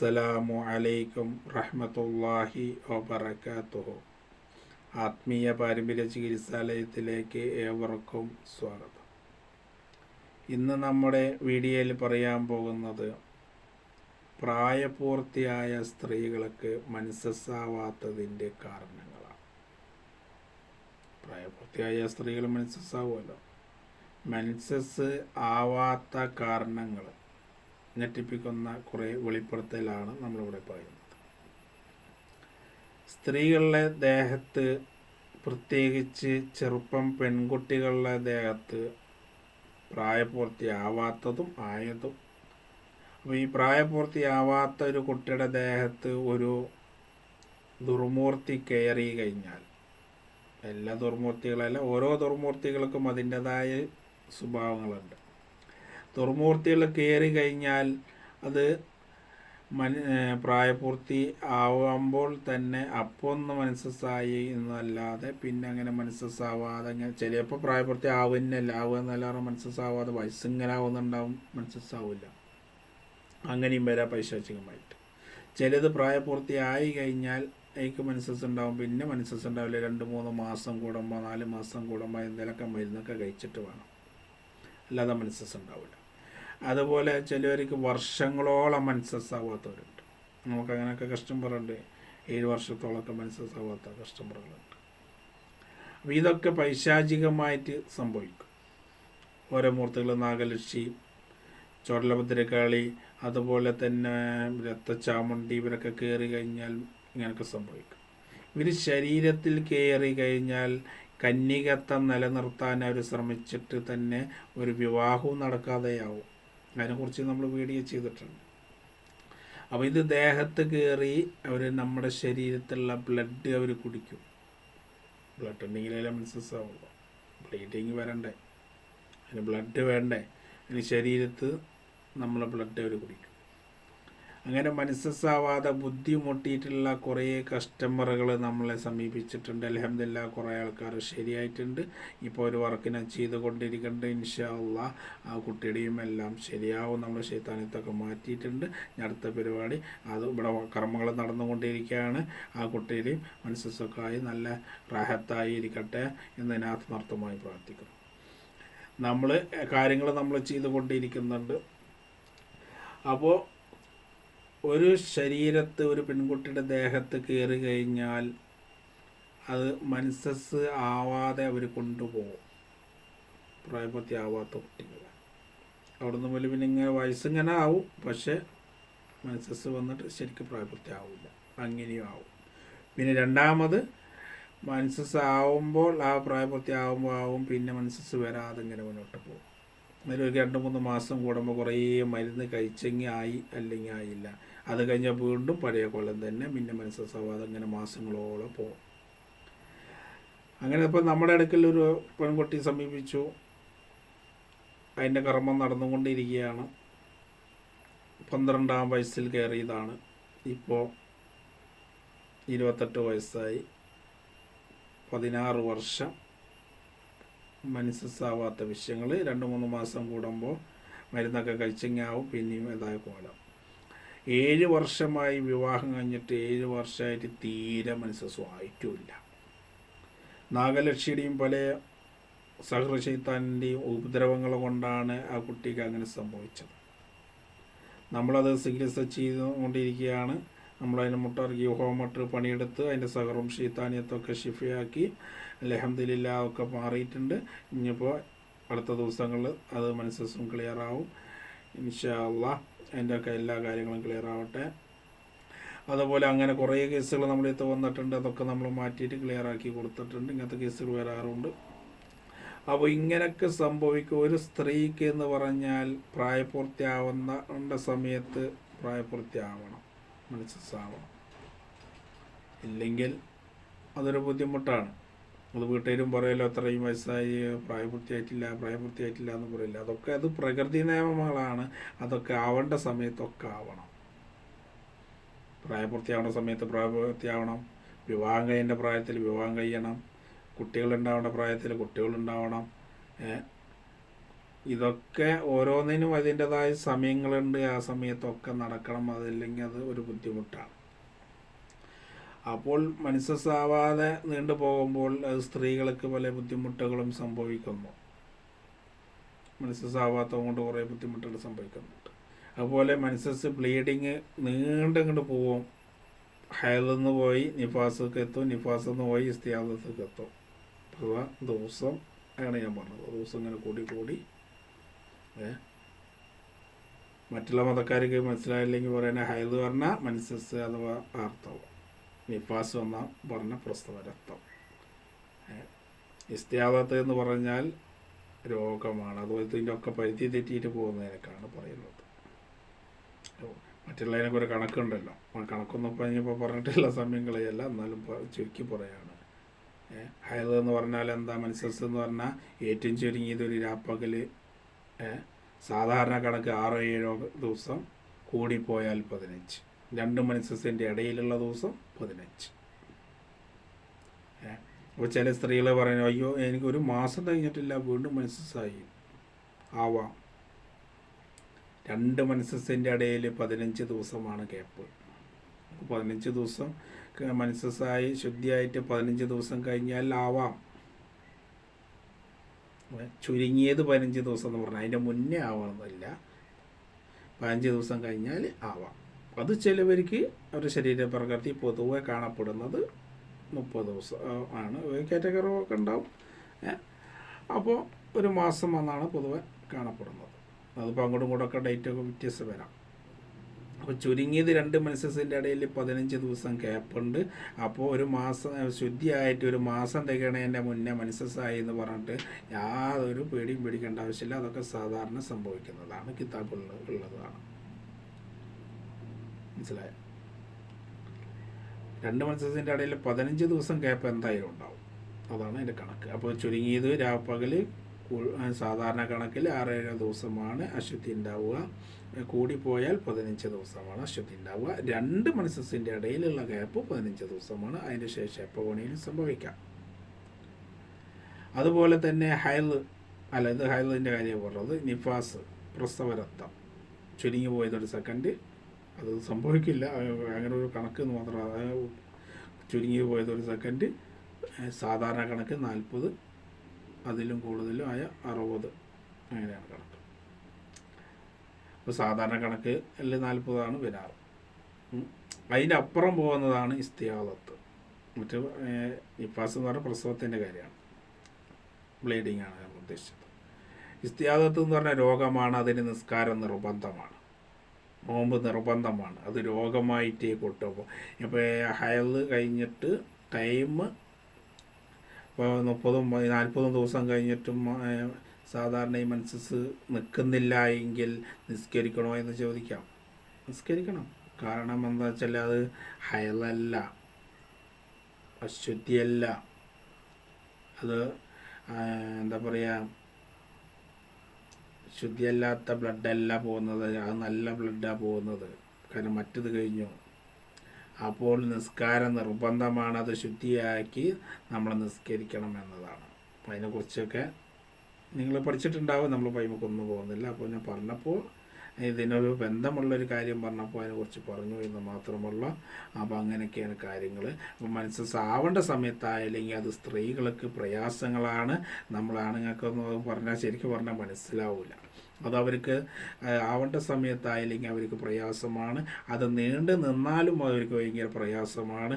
അസ്സലാമു അലൈക്കും റഹ്മത്തുള്ളാഹി വബറകാതുഹു. ആത്മീയ പാരമ്പര്യ ചികിത്സാലയത്തിലേക്ക് ഏവർക്കും സ്വാഗതം. ഇന്ന് നമ്മുടെ വീഡിയോയിൽ പറയാൻ പോകുന്നത് പ്രായപൂർത്തിയായ സ്ത്രീകൾക്ക് മനസ്സസ്സാവാത്തതിന്റെ കാരണങ്ങളാണ്. പ്രായപൂർത്തിയായ സ്ത്രീകൾ മനസ്സസ്സാവുമല്ലോ മനസ്സസ് ആവാത്ത കാരണങ്ങൾ ഞെട്ടിപ്പിക്കുന്ന കുറേ വെളിപ്പെടുത്തലാണ് നമ്മളിവിടെ പറയുന്നത്. സ്ത്രീകളുടെ ദേഹത്ത് പ്രത്യേകിച്ച് ചെറുപ്പം പെൺകുട്ടികളുടെ ദേഹത്ത് പ്രായപൂർത്തിയാവാത്തതും ആയതും. അപ്പോൾ ഈ പ്രായപൂർത്തിയാവാത്ത ഒരു കുട്ടിയുടെ ദേഹത്ത് ഒരു ദുർമൂർത്തി കയറി കഴിഞ്ഞാൽ എല്ലാ ദുർമൂർത്തികളല്ല ഓരോ ദുർമൂർത്തികൾക്കും അതിന്റെതായ സ്വഭാവങ്ങളുണ്ട്. ദുർമൂർത്തികൾ കയറി കഴിഞ്ഞാൽ അത് മന പ്രായപൂർത്തി ആവുമ്പോൾ തന്നെ അപ്പൊന്ന് മനസ്സസ്സായി എന്നല്ലാതെ പിന്നെ അങ്ങനെ മനസ്സസ്സാവാതെ അങ്ങനെ ചിലപ്പോൾ പ്രായപൂർത്തി ആവുന്നല്ല ആവുക എന്നല്ലാതെ മനസ്സസ്സാവാതെ വയസ്സിങ്ങനെ ആവുന്നുണ്ടാവും മനസ്സസ്സാവില്ല അങ്ങനെയും വരാം പൈശാചികമായിട്ട്. ചിലത് പ്രായപൂർത്തി ആയി കഴിഞ്ഞാൽ എനിക്ക് മനസ്സസ് ഉണ്ടാവും പിന്നെ മനസ്സസ് ഉണ്ടാവില്ല രണ്ട് മൂന്ന് മാസം കൂടുമ്പോൾ നാല് മാസം കൂടുമ്പോൾ എന്തെങ്കിലുമൊക്കെ മരുന്നൊക്കെ കഴിച്ചിട്ട് വേണം. അല്ലാതെ മനസ്സസ് ഉണ്ടാവില്ല അതുപോലെ ചിലവർക്ക് വർഷങ്ങളോളം മനസ്സസ് ആവാത്തവരുണ്ട് നമുക്ക് അങ്ങനെയൊക്കെ കസ്റ്റമറുണ്ട് ഏഴ് വർഷത്തോളമൊക്കെ മനസ്സസ് ആവാത്ത കസ്റ്റമറുകളുണ്ട് അപ്പോൾ ഇതൊക്കെ പൈശാചികമായിട്ട് സംഭവിക്കും. ഓരോ മൂർത്തികൾ നാഗലക്ഷി ചോടലഭദ്രക്കാളി അതുപോലെ തന്നെ രക്തചാമുണ്ടി ഇവരൊക്കെ കയറി കഴിഞ്ഞാൽ ഇങ്ങനെയൊക്കെ സംഭവിക്കും. ഇവർ ശരീരത്തിൽ കയറി കഴിഞ്ഞാൽ കന്യകത്വം നിലനിർത്താൻ അവർ ശ്രമിച്ചിട്ട് തന്നെ ഒരു വിവാഹവും നടക്കാതെയാവും. അതിനെക്കുറിച്ച് നമ്മൾ വീഡിയോ ചെയ്തിട്ടുണ്ട്. അപ്പോൾ ഇത് ദേഹത്ത് കയറി അവർ നമ്മുടെ ശരീരത്തിലുള്ള ബ്ലഡ് അവർ കുടിക്കും. ബ്ലഡ് ഉണ്ടെങ്കിലേ മിൻസസ് ആവുള്ളൂ. ബ്ലീഡിങ് വരണ്ടേ. അതിന് ബ്ലഡ് വേണ്ടേ. അതിന് ശരീരത്ത് നമ്മളെ ബ്ലഡ് അവർ കുടിക്കും. അങ്ങനെ മനസ്സസ്സാവാതെ ബുദ്ധിമുട്ടിയിട്ടുള്ള കുറേ കസ്റ്റമറുകൾ നമ്മളെ സമീപിച്ചിട്ടുണ്ട്. അലഹമില്ല കുറേ ആൾക്കാർ ശരിയായിട്ടുണ്ട്. ഇപ്പോൾ ഒരു വർക്കിന് ചെയ്തുകൊണ്ടിരിക്കുന്നുണ്ട് ഇൻഷാല്ല ആ കുട്ടിയുടെയും എല്ലാം ശരിയാവും. നമ്മൾ ശൈത്താനത്തൊക്കെ മാറ്റിയിട്ടുണ്ട്. ഞാൻ അടുത്ത പരിപാടി. അത് ഇവിടെ കർമ്മങ്ങൾ നടന്നുകൊണ്ടിരിക്കുകയാണ്. ആ കുട്ടിയുടെയും മനസ്സസ്സൊക്കെ നല്ല റാഹത്തായി ഇരിക്കട്ടെ എന്ന് ഞാൻ ആത്മാർത്ഥമായി പ്രാർത്ഥിക്കുന്നു. നമ്മൾ കാര്യങ്ങൾ നമ്മൾ ചെയ്തുകൊണ്ടിരിക്കുന്നുണ്ട്. അപ്പോൾ ഒരു ശരീരത്ത് ഒരു പെൺകുട്ടിയുടെ ദേഹത്ത് കയറി കഴിഞ്ഞാൽ അത് മനസ്സസ് ആവാതെ അവർ കൊണ്ടുപോകും. പ്രായപത്തി ആവാത്ത കുട്ടികൾ അവിടുന്ന് മുതൽ പിന്നെ ഇങ്ങനെ വയസ്സിങ്ങനെ ആവും. പക്ഷേ മനസ്സസ് വന്നിട്ട് ശരിക്കും പ്രായപത്തി ആവില്ല. അങ്ങനെയും ആവും. പിന്നെ രണ്ടാമത് മനസ്സസ് ആവുമ്പോൾ ആ പ്രായപൂർത്തി ആവുമ്പോൾ ആവും. പിന്നെ മനസ്സസ് വരാതെ ഇങ്ങനെ മുന്നോട്ട് പോകും. അതിലൊരു രണ്ട് മൂന്ന് മാസം കൂടുമ്പോൾ കുറേ മരുന്ന് കഴിച്ചെങ്കിൽ ആയി അല്ലെങ്കിൽ ആയില്ല. അത് കഴിഞ്ഞാൽ വീണ്ടും പഴയ കൊല്ലം തന്നെ മിന്ന മനസ്സ മനസ്സസ്സാവാതെ ഇങ്ങനെ മാസങ്ങളോളം പോകും. അങ്ങനെ ഇപ്പം നമ്മുടെ ഇടയ്ക്കിൽ ഒരു പെൺകുട്ടി സമീപിച്ചു. അതിന്റെ കർമ്മം നടന്നുകൊണ്ടിരിക്കുകയാണ്. പന്ത്രണ്ടാം വയസ്സിൽ കയറിയതാണ്. ഇപ്പോൾ ഇരുപത്തെട്ട് വയസ്സായി. പതിനാറ് വർഷം മനസ്സസ്സാവാത്ത വിഷയങ്ങൾ. രണ്ട് മൂന്ന് മാസം കൂടുമ്പോൾ മരുന്നൊക്കെ കഴിച്ചെങ്ങാവും. പിന്നെയും ഇതായ കോലം ഏഴ് വർഷമായി വിവാഹം കഴിഞ്ഞിട്ട് ഏഴ് വർഷമായിട്ട് തീരെ മനസ്സസ്സും ആയിട്ടുമില്ല നാഗലക്ഷിയുടെയും പല സഹൃശൈത്താനിന്റെയും ഉപദ്രവങ്ങൾ കൊണ്ടാണ് ആ കുട്ടിക്ക് അങ്ങനെ സംഭവിച്ചത്. നമ്മളത് ചികിത്സ ചെയ്തുകൊണ്ടിരിക്കുകയാണ്. നമ്മളതിന് മുട്ടിറക്കി ഹോമട്ട് പണിയെടുത്ത് അതിന്റെ സഹറും ഷീത്താനിയത്തൊക്കെ ഷിഫയാക്കി അലഹമ്മദില്ല ഒക്കെ മാറിയിട്ടുണ്ട്. ഇനിയിപ്പോൾ അടുത്ത ദിവസങ്ങളിൽ അത് മനസ്സും ക്ലിയർ ആവും ഇൻഷാ അള്ളാ. അതിന്റെ ഒക്കെ എല്ലാ കാര്യങ്ങളും ക്ലിയർ ആവട്ടെ. അതുപോലെ അങ്ങനെ കുറേ കേസുകൾ നമ്മുടെ അടുത്ത് വന്നിട്ടുണ്ട്. അതൊക്കെ നമ്മൾ മാറ്റിയിട്ട് ക്ലിയർ ആക്കി കൊടുത്തിട്ടുണ്ട്. ഇങ്ങനത്തെ കേസുകൾ വരാറുണ്ട്. അപ്പോൾ ഇങ്ങനെയൊക്കെ സംഭവിക്കും. ഒരു സ്ത്രീക്ക് എന്ന് പറഞ്ഞാൽ പ്രായപൂർത്തിയാവുന്ന സമയത്ത് പ്രായപൂർത്തിയാവണം. മനസ്സാവണം ഇല്ലെങ്കിൽ അതൊരു ബുദ്ധിമുട്ടാണ്. അത് വീട്ടുകാരും പറയല്ലോ അത്രയും വയസ്സായി പ്രായപൂർത്തിയായിട്ടില്ല പ്രായപൂർത്തിയായിട്ടില്ല എന്ന് പറയില്ല. അതൊക്കെ അത് പ്രകൃതി നിയമങ്ങളാണ്. അതൊക്കെ ആവേണ്ട സമയത്തൊക്കെ ആവണം. പ്രായപൂർത്തിയാവേണ്ട സമയത്ത് പ്രായപൂർത്തിയാവണം. വിവാഹം കഴിയേണ്ട പ്രായത്തിൽ വിവാഹം കഴിയണം. കുട്ടികളുണ്ടാവേണ്ട പ്രായത്തിൽ കുട്ടികളുണ്ടാവണം. ഇതൊക്കെ ഓരോന്നിനും അതിന്റെതായ സമയങ്ങളുണ്ട്. ആ സമയത്തൊക്കെ നടക്കണം. അതല്ലെങ്കിൽ അത് ഒരു ബുദ്ധിമുട്ടാണ്. അപ്പോൾ മനസ്സസാവാതെ നീണ്ടു പോകുമ്പോൾ അത് സ്ത്രീകൾക്ക് പല ബുദ്ധിമുട്ടുകളും സംഭവിക്കുന്നു. മനസ്സസ്സാവാത്തത് കൊണ്ട് കുറേ ബുദ്ധിമുട്ടുകൾ സംഭവിക്കുന്നുണ്ട്. അതുപോലെ മനസ്സസ് ബ്ലീഡിങ് നീണ്ടങ്ങോട്ട് പോവും. ഹയലെന്ന് പോയി നിഫാസക്ക് എത്തും നിഫാസിൽ നിന്ന് പോയി ഇസ്തിയാദത്തേക്ക് എത്തും. അഥവാ ദിവസം ആണ് ഞാൻ പറഞ്ഞത്. ദിവസം ഇങ്ങനെ കൂടി കൂടി മറ്റുള്ള മതക്കാർക്ക് മനസ്സിലായില്ലെങ്കിൽ പറയുന്ന ഹൈദ് പറഞ്ഞാൽ മനസ്സസ് അഥവാ ആർത്തവം. നിഫാസ് എന്ന പറഞ്ഞ പ്രസ്തവരത്വം. ഇസ്തിയാദത്ത് എന്ന് പറഞ്ഞാൽ രോഗമാണ്. അതുപോലെ ഇതിന്റെ ഒക്കെ പരിധി തെറ്റിയിട്ട് പോകുന്നതിനൊക്കെയാണ് പറയുന്നത്. മറ്റുള്ളതിനൊക്കെ ഒരു കണക്കുണ്ടല്ലോ. ആ കണക്കൊന്നും ഇപ്പം പറഞ്ഞിട്ടുള്ള സമയം കളയല്ല എന്നാലും ചുരുക്കി പറയാണ്. ഹൈദ് എന്ന് പറഞ്ഞാൽ എന്താ മനസ്സസ് എന്ന് പറഞ്ഞാൽ ഏറ്റവും ചുരുങ്ങിയത് ഒരു രാപ്പകൽ സാധാരണ കണക്ക് ആറോ ഏഴോ ദിവസം കൂടിപ്പോയാൽ പതിനഞ്ച്. രണ്ട് മനസ്സസിന്റെ ഇടയിലുള്ള ദിവസം പതിനഞ്ച്. അപ്പോൾ ചില സ്ത്രീകൾ പറയുന്നു അയ്യോ എനിക്ക് ഒരു മാസം കഴിഞ്ഞിട്ടില്ല വീണ്ടും മനസ്സസ്സായി ആവാം. രണ്ട് മനസ്സസിന്റെ ഇടയിൽ പതിനഞ്ച് ദിവസമാണ് ഗ്യാപ്പ്. പതിനഞ്ച് ദിവസം മനസ്സസായി ശുദ്ധിയായിട്ട് പതിനഞ്ച് ദിവസം കഴിഞ്ഞാൽ ആവാം. ചുരുങ്ങിയത് പതിനഞ്ച് ദിവസം എന്ന് പറഞ്ഞാൽ അതിന്റെ മുന്നേ ആവണമെന്നില്ല പതിനഞ്ച് ദിവസം കഴിഞ്ഞാൽ ആവാം. അത് ചിലവർക്ക് അവരുടെ ശരീരപ്രകൃതി പൊതുവെ കാണപ്പെടുന്നത് മുപ്പത് ദിവസം ആണ്. കയറ്റക്കറവൊക്കെ ഉണ്ടാവും. അപ്പോൾ ഒരു മാസം എന്നാണ് പൊതുവെ കാണപ്പെടുന്നത്. അതിപ്പോൾ അങ്ങോട്ടും ഡേറ്റ് ഒക്കെ വ്യത്യാസം വരാം. അപ്പോൾ ചുരുങ്ങിയത് രണ്ട് മനസ്സസിന്റെ ഇടയിൽ പതിനഞ്ച് ദിവസം ഗ്യാപ്പുണ്ട് അപ്പോൾ ഒരു മാസം ശുദ്ധിയായിട്ട് ഒരു മാസം തികണേന്റെ മുന്നേ മനസ്സസ്സായി എന്ന് പറഞ്ഞിട്ട് യാതൊരു പേടിയും പേടിക്കേണ്ട ആവശ്യമില്ല. അതൊക്കെ സാധാരണ സംഭവിക്കുന്നതാണ്. കിതാബുള്ള ഉള്ളതാണ്. മനസ്സിലായോ? രണ്ട് മത്സ്യത്തിന്റെ ഇടയിൽ പതിനഞ്ച് ദിവസം ഗ്യാപ്പ് എന്തായാലും ഉണ്ടാവും. അതാണ് അതിന്റെ കണക്ക്. അപ്പോൾ ചുരുങ്ങിയത് രാപ്പകൽ സാധാരണ കണക്കിൽ ആറേഴ് ദിവസമാണ് അശുദ്ധി ഉണ്ടാവുക. കൂടിപ്പോയാൽ പതിനഞ്ച് ദിവസമാണ് അശുദ്ധി ഉണ്ടാവുക. രണ്ട് മനസ്സസിന്റെ ഇടയിലുള്ള ഗ്യാപ്പ് പതിനഞ്ച് ദിവസമാണ്. അതിന് ശേഷം എപ്പോൾ വേണമെങ്കിലും സംഭവിക്കാം. അതുപോലെ തന്നെ ഹൈൽ അല്ല ഇത് ഹൈലിന്റെ കാര്യം പറഞ്ഞത്. നിഫാസ് പ്രസവരത്വം ചുരുങ്ങി പോയതൊരു സെക്കൻഡ് അത് സംഭവിക്കില്ല. അങ്ങനെ ഒരു കണക്ക് എന്ന് മാത്രം ചുരുങ്ങി പോയത് ഒരു സെക്കൻഡ് സാധാരണ കണക്ക് നാൽപ്പത് അതിലും കൂടുതലും ആയ അറുപത്. അങ്ങനെയാണ് കണക്ക്. അപ്പോൾ സാധാരണ കണക്ക് അല്ലെ നാൽപ്പതാണ് വിനാറ്. അതിന്റെ അപ്പുറം പോകുന്നതാണ് ഇസ്തിയാദത്ത്. മറ്റ് നിഫാസ് എന്ന് പറഞ്ഞാൽ പ്രസവത്തിന്റെ കാര്യമാണ്. ബ്ലീഡിംഗ് ആണ് ഞാൻ ഉദ്ദേശിച്ചത്. ഇസ്തിയാദത്ത് എന്ന് പറഞ്ഞ രോഗമാണ് അതിന് നിസ്കാരം നിർബന്ധമാണ്. നോമ്പ് നിർബന്ധമാണ്. അത് രോഗമായിട്ടേ കൊട്ടുമ്പോൾ ഇപ്പോൾ ഹയൽ കഴിഞ്ഞിട്ട് ടൈം ഇപ്പോൾ മുപ്പതും നാൽപ്പതും ദിവസം കഴിഞ്ഞിട്ടും സാധാരണ ഈ മനസ്സസ് നിൽക്കുന്നില്ല എങ്കിൽ നിസ്കരിക്കണോ എന്ന് ചോദിക്കാം. നിസ്കരിക്കണം. കാരണം എന്താ വെച്ചാൽ അത് ഹയലല്ല അശുദ്ധിയല്ല. അത് എന്താ പറയുക ശുദ്ധിയല്ലാത്ത ബ്ലഡല്ല പോകുന്നത്. അത് നല്ല ബ്ലഡാണ് പോകുന്നത്. കാരണം മറ്റത് കഴിഞ്ഞു. അപ്പോൾ നിസ്കാരം നിർബന്ധമാണ്. അത് ശുദ്ധിയാക്കി നമ്മൾ നിസ്കരിക്കണം എന്നതാണ്. അതിനെക്കുറിച്ചൊക്കെ നിങ്ങൾ പഠിച്ചിട്ടുണ്ടാവും. നമ്മൾ പൈമക്കൊന്നും പോകുന്നില്ല. അപ്പോൾ ഞാൻ പറഞ്ഞപ്പോൾ ഇതിനൊരു ബന്ധമുള്ളൊരു കാര്യം പറഞ്ഞപ്പോൾ അതിനെക്കുറിച്ച് പറഞ്ഞു എന്ന് മാത്രമുള്ള അപ്പോൾ അങ്ങനെയൊക്കെയാണ് കാര്യങ്ങൾ മനസ്സ് സാവേണ്ട സമയത്തായില്ലെങ്കിൽ അത് സ്ത്രീകൾക്ക് പ്രയാസങ്ങളാണ്. നമ്മൾ ആണുങ്ങൾക്കൊന്ന് പറഞ്ഞാൽ ശരിക്കും പറഞ്ഞാൽ മനസ്സിലാവില്ല അത് അവർക്ക് ആവേണ്ട സമയത്തായില്ലെങ്കിൽ അവർക്ക് പ്രയാസമാണ്. അത് നീണ്ടു നിന്നാലും അവർക്ക് ഭയങ്കര പ്രയാസമാണ്.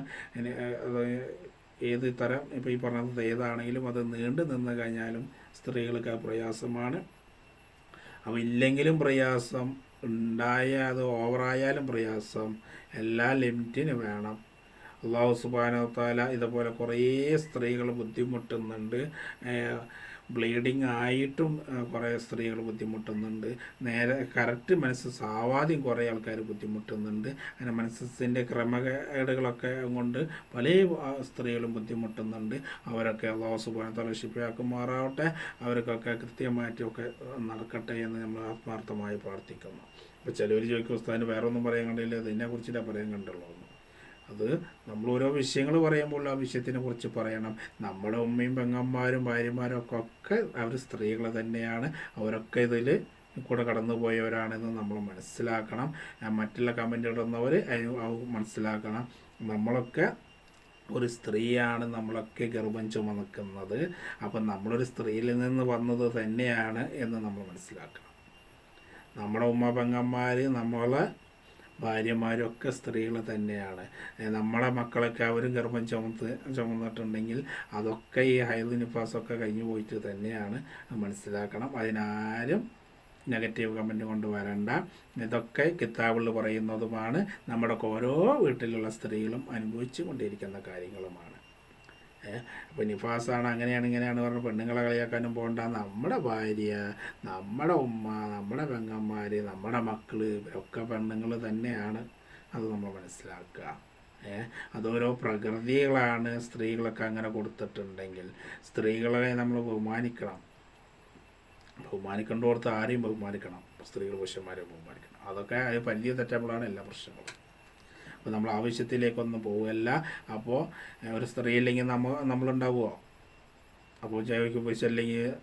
ഏത് തരം ഇപ്പോൾ ഈ പറഞ്ഞത് ഏതാണെങ്കിലും അത് നീണ്ടു നിന്ന് കഴിഞ്ഞാലും സ്ത്രീകൾക്ക് ആ പ്രയാസമാണ്. അപ്പോൾ ഇല്ലെങ്കിലും പ്രയാസം ഉണ്ടായ അത് ഓവറായാലും പ്രയാസം. എല്ലാ ലിമിറ്റിനും വേണം. അള്ളാഹു സുബാനത്താല ഇതുപോലെ കുറേ സ്ത്രീകൾ ബുദ്ധിമുട്ടുന്നുണ്ട്. ബ്ലീഡിങ് ആയിട്ടും കുറേ സ്ത്രീകൾ ബുദ്ധിമുട്ടുന്നുണ്ട്. നേരെ കറക്റ്റ് മനസ്സ് സാവാദ്യം കുറേ ആൾക്കാർ ബുദ്ധിമുട്ടുന്നുണ്ട്. അങ്ങനെ മനസ്സിന്റെ ക്രമകേടുകളൊക്കെ കൊണ്ട് പല സ്ത്രീകളും ബുദ്ധിമുട്ടുന്നുണ്ട്. അവരൊക്കെ അള്ളാഹു സുബാനത്താല ശിപ്പയാക്കുമാറാവട്ടെ അവർക്കൊക്കെ കൃത്യമായിട്ടൊക്കെ നടക്കട്ടെ എന്ന് നമ്മൾ ആത്മാർത്ഥമായി പ്രാർത്ഥിക്കുന്നു. അപ്പോൾ ചിലവർ ചോദിക്കും ഉസ്താദിന് വേറെ ഒന്നും പറയാൻ കണ്ടില്ല. ഇതിനെ കുറിച്ചിട്ടാണ് പറയാൻ കണ്ടുള്ളൂ. അത് നമ്മൾ ഓരോ വിഷയങ്ങൾ പറയുമ്പോൾ ആ വിഷയത്തിനെ കുറിച്ച് പറയണം. നമ്മുടെ ഉമ്മയും പെങ്ങന്മാരും ഭാര്യമാരും ഒക്കെ ഒക്കെ അവർ സ്ത്രീകൾ തന്നെയാണ്. അവരൊക്കെ ഇതിൽ കൂടെ കടന്നു പോയവരാണെന്ന് നമ്മൾ മനസ്സിലാക്കണം. മറ്റുള്ള കമന്റ് ഇടുന്നവർ മനസ്സിലാക്കണം. നമ്മളൊക്കെ ഒരു സ്ത്രീയാണ് നമ്മളൊക്കെ ഗർഭം ചുമക്കുന്നത് അപ്പം നമ്മളൊരു സ്ത്രീയിൽ നിന്ന് വന്നത് തന്നെയാണ് എന്ന് നമ്മൾ മനസ്സിലാക്കണം. നമ്മുടെ ഉമ്മ പെങ്ങന്മാർ നമ്മളെ ഭാര്യമാരും ഒക്കെ സ്ത്രീകൾ തന്നെയാണ് നമ്മളെ മക്കളൊക്കെ അവരും ഗർഭം ചുമത്ത് ചുമന്നിട്ടുണ്ടെങ്കിൽ അതൊക്കെ ഈ ഹൈദ് നിഫാസൊക്കെ കഴിഞ്ഞു പോയിട്ട് തന്നെയാണ് മനസ്സിലാക്കണം. അതിനാരും നെഗറ്റീവ് കമന്റ് കൊണ്ട് വരണ്ട. ഇതൊക്കെ കിതാബിൽ പറയുന്നതുമാണ്. നമ്മുടെ ഓരോ വീട്ടിലുള്ള സ്ത്രീകളും അനുഭവിച്ചു കൊണ്ടിരിക്കുന്ന കാര്യങ്ങളുമാണ്. അപ്പോൾ നിഫാസാണ് അങ്ങനെയാണ് ഇങ്ങനെയാണ് പറഞ്ഞാൽ പെണ്ണുങ്ങളെ കളിയാക്കാനും പോകണ്ട നമ്മുടെ ഭാര്യ നമ്മുടെ ഉമ്മ നമ്മുടെ പെങ്ങന്മാർ നമ്മുടെ മക്കൾ ഇവരൊക്കെ പെണ്ണുങ്ങൾ തന്നെയാണ് അത് നമ്മൾ മനസ്സിലാക്കുക. അതോരോ പ്രകൃതികളാണ് സ്ത്രീകളൊക്കെ അങ്ങനെ കൊടുത്തിട്ടുണ്ടെങ്കിൽ സ്ത്രീകളെ നമ്മൾ ബഹുമാനിക്കണം. ബഹുമാനിക്കേണ്ടോടത്ത് ആരെയും ബഹുമാനിക്കണം. സ്ത്രീകൾ പുരുഷന്മാരെ ബഹുമാനിക്കണം. അതൊക്കെ അത് വലിയ തെറ്റപ്പോഴാണ് എല്ലാ പ്രശ്നങ്ങളും. അപ്പോൾ നമ്മൾ ആവശ്യത്തിലേക്കൊന്നും പോവുകയല്ല അപ്പോൾ ഒരു സ്ത്രീ ഇല്ലെങ്കിൽ നമ്മൾ നമ്മളുണ്ടാവുമോ അപ്പോൾ ജൈവിക പുരുഷല്ലെങ്കിൽ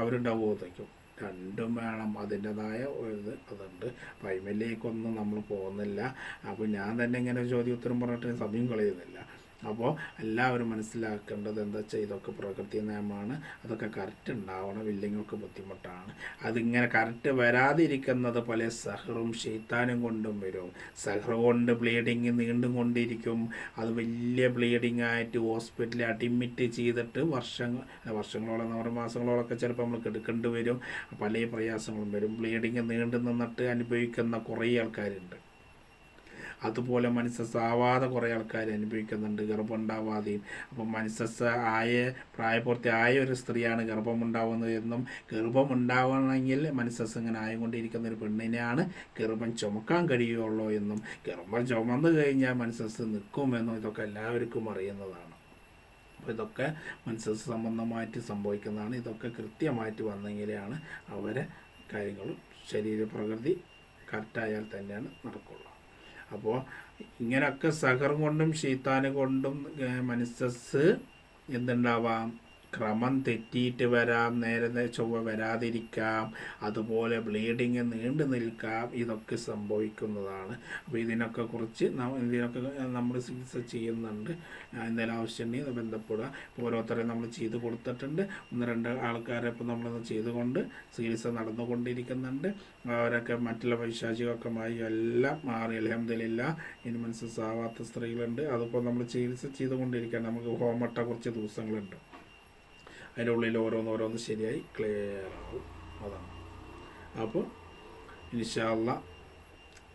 അവരുണ്ടാവുമോ തയ്ക്കും രണ്ടും വേണം. അതിന്റെതായ ഒരു അതുണ്ട്. അതിമേലേക്കൊന്നും നമ്മൾ പോകുന്നില്ല. അപ്പോൾ ഞാൻ തന്നെ ഇങ്ങനെ ചോദ്യോത്തരം പറഞ്ഞിട്ട് സമയം കളയുന്നില്ല. അപ്പോൾ എല്ലാവരും മനസ്സിലാക്കേണ്ടത് എന്താ വെച്ചാൽ ഇതൊക്കെ പ്രകൃതി നിയമമാണ് അതൊക്കെ കറക്റ്റ് ഉണ്ടാവണം ഇല്ലെങ്കിൽ ഒക്കെ ബുദ്ധിമുട്ടാണ്. അതിങ്ങനെ കറക്റ്റ് വരാതിരിക്കുന്നത് പോലെ സഹറും ഷെയ്ത്താനും കൊണ്ടും വരും. സഹർ കൊണ്ട് ബ്ലീഡിങ് നീണ്ടും കൊണ്ടിരിക്കും അത് വലിയ ബ്ലീഡിങ് ആയിട്ട് ഹോസ്പിറ്റലിൽ അഡ്മിറ്റ് ചെയ്തിട്ട് വർഷങ്ങൾ വർഷങ്ങളോളം നമ്മുടെ മാസങ്ങളോളമൊക്കെ ചിലപ്പോൾ നമ്മൾ എടുക്കേണ്ടി വരും. പല പ്രയാസങ്ങളും വരും. ബ്ലീഡിങ് നീണ്ടു നിന്നിട്ട് അനുഭവിക്കുന്ന കുറേ ആൾക്കാരുണ്ട്. അതുപോലെ മനസ്സസ് ആവാതെ കുറേ ആൾക്കാർ അനുഭവിക്കുന്നുണ്ട്. ഗർഭമുണ്ടാവാതെയും. അപ്പം മനസ്സസ് ആയ പ്രായപൂർത്തി ആയ ഒരു സ്ത്രീയാണ് ഗർഭമുണ്ടാവുന്നത് എന്നും ഗർഭമുണ്ടാവണമെങ്കിൽ മനസ്സസ് ഇങ്ങനെ ആയിക്കൊണ്ടിരിക്കുന്ന ഒരു പെണ്ണിനെയാണ് ഗർഭം ചുമക്കാൻ കഴിയുള്ളൂ എന്നും ഗർഭം ചുമന്നു കഴിഞ്ഞാൽ മനസ്സസ് നിൽക്കുമെന്നും ഇതൊക്കെ എല്ലാവർക്കും അറിയുന്നതാണ്. അപ്പോൾ ഇതൊക്കെ മനസ്സസ് സംബന്ധമായിട്ട് സംഭവിക്കുന്നതാണ്. ഇതൊക്കെ കൃത്യമായിട്ട് വന്നെങ്കിലാണ് അവരെ കാര്യങ്ങളും ശരീരപ്രകൃതി കറക്റ്റായാൽ തന്നെയാണ് നടക്കുള്ളൂ. അപ്പോൾ ഇങ്ങനെയൊക്കെ സഹർ കൊണ്ടും ശീത്താന് കൊണ്ടും മനസ്സസ് എന്തുണ്ടാവാം? ക്രമം തെറ്റിയിട്ട് വരാം നേരെ ചൊവ്വ വരാതിരിക്കാം അതുപോലെ ബ്ലീഡിങ് നീണ്ടു നിൽക്കാം ഇതൊക്കെ സംഭവിക്കുന്നതാണ്. അപ്പോൾ ഇതിനൊക്കെ കുറിച്ച് ഇതിനൊക്കെ നമ്മൾ ചികിത്സ ചെയ്യുന്നുണ്ട്. എന്തെങ്കിലും ആവശ്യമുണ്ടെങ്കിൽ ബന്ധപ്പെടുക. ഓരോരുത്തരെ നമ്മൾ ചെയ്ത് കൊടുത്തിട്ടുണ്ട്. ഒന്ന് രണ്ട് ആൾക്കാരെ ഇപ്പോൾ നമ്മളൊന്ന് ചെയ്തുകൊണ്ട് ചികിത്സ നടന്നുകൊണ്ടിരിക്കുന്നുണ്ട്. അവരൊക്കെ മറ്റുള്ള പൈശാചികമൊക്കെമായി എല്ലാം മാറി. അലഹമില്ല ഇനി മനസ്സിലാവാത്ത സ്ത്രീകളുണ്ട്. അതിപ്പോൾ നമ്മൾ ചികിത്സ ചെയ്തുകൊണ്ടിരിക്കുകയാണ്. നമുക്ക് ഹോമട്ട കുറച്ച് ദിവസങ്ങളുണ്ട്. അതിന്റെ ഉള്ളിൽ ഓരോന്ന് ഓരോന്ന് ശരിയായി ക്ലിയർ ആവും. അതാണ്. അപ്പോൾ ഇൻഷാല്ല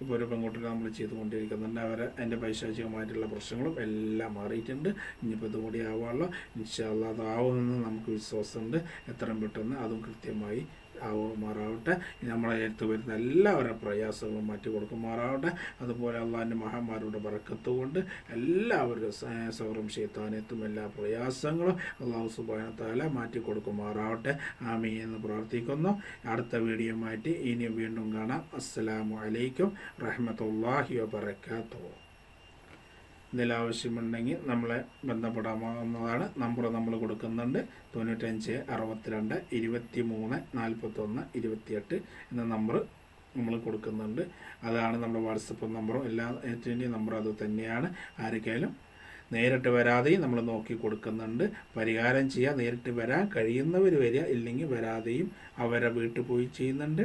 ഇപ്പോൾ ഒരു പെൺകുട്ടികൾ നമ്മൾ ചെയ്തുകൊണ്ടിരിക്കുന്നുണ്ട് അവരെ അതിന്റെ പൈശാചികമായിട്ടുള്ള പ്രശ്നങ്ങളും എല്ലാം മാറിയിട്ടുണ്ട്. ഇനിയിപ്പോൾ ഇതുകൂടി ആവാനുള്ള ഇൻഷാല്ല അതാവുമെന്ന് നമുക്ക് വിശ്വാസമുണ്ട്. എത്രയും പെട്ടെന്ന് അതും കൃത്യമായി ആവുമാറാവട്ടെ നമ്മളെ എടുത്ത് വരുന്ന എല്ലാവരുടെ പ്രയാസങ്ങളും മാറ്റി കൊടുക്കുമാറാവട്ടെ അതുപോലെ അള്ളാഹിന്റെ മഹാന്മാരുടെ വറക്കത്ത് കൊണ്ട് എല്ലാവരുടെ സൗറും ഷെയ്ത്താനെത്തും എല്ലാ പ്രയാസങ്ങളും അള്ളാഹു സുബാനത്താല മാറ്റി കൊടുക്കുമാറാവട്ടെ ആമി എന്ന് പ്രാർത്ഥിക്കുന്നു. അടുത്ത വീഡിയോ മാറ്റി ഇനി വീണ്ടും കാണാം. അസ്സലാമു അലൈക്കും റഹ്മത്തുള്ളാഹി വബറകാതുഹു. എന്തെങ്കിലും ആവശ്യമുണ്ടെങ്കിൽ നമ്മളെ ബന്ധപ്പെടാവുന്നതാണ്. നമ്പർ നമ്മൾ കൊടുക്കുന്നുണ്ട്. തൊണ്ണൂറ്റഞ്ച് അറുപത്തിരണ്ട് ഇരുപത്തി മൂന്ന് നാൽപ്പത്തൊന്ന് ഇരുപത്തിയെട്ട് എന്ന നമ്പർ നമ്മൾ കൊടുക്കുന്നുണ്ട്. അതാണ് നമ്മുടെ വാട്സപ്പ് നമ്പറും. എല്ലാ ഏറ്റവും നമ്പർ അത് തന്നെയാണ്. ആർക്കായാലും നേരിട്ട് വരാതെയും നമ്മൾ നോക്കി കൊടുക്കുന്നുണ്ട്. പരിഹാരം ചെയ്യാൻ നേരിട്ട് വരാൻ കഴിയുന്നവർ വരിക ഇല്ലെങ്കിൽ വരാതെയും അവരെ വീട്ടിൽ പോയി ചെയ്യുന്നുണ്ട്.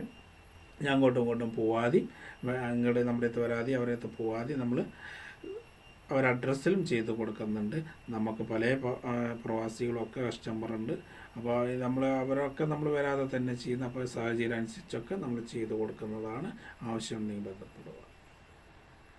ഞാൻ അങ്ങോട്ടും ഇങ്ങോട്ടും പോവാതെയും അങ്ങോട്ട് നമ്മുടെ അടുത്ത് വരാതെയും അവരുടെ അടുത്ത് പോവാതെയും നമ്മൾ അവർ അഡ്രസ്സിലും ചെയ്ത് കൊടുക്കുന്നുണ്ട്. നമുക്ക് പല പ്രവാസികളൊക്കെ കസ്റ്റമറുണ്ട് അപ്പോൾ നമ്മൾ അവരൊക്കെ നമ്മൾ വരാതെ തന്നെ ചെയ്യുന്ന അപ്പോൾ സാഹചര്യം അനുസരിച്ചൊക്കെ നമ്മൾ ചെയ്ത് കൊടുക്കുന്നതാണ് ആവശ്യമുണ്ടെങ്കിൽ ബന്ധപ്പെടുക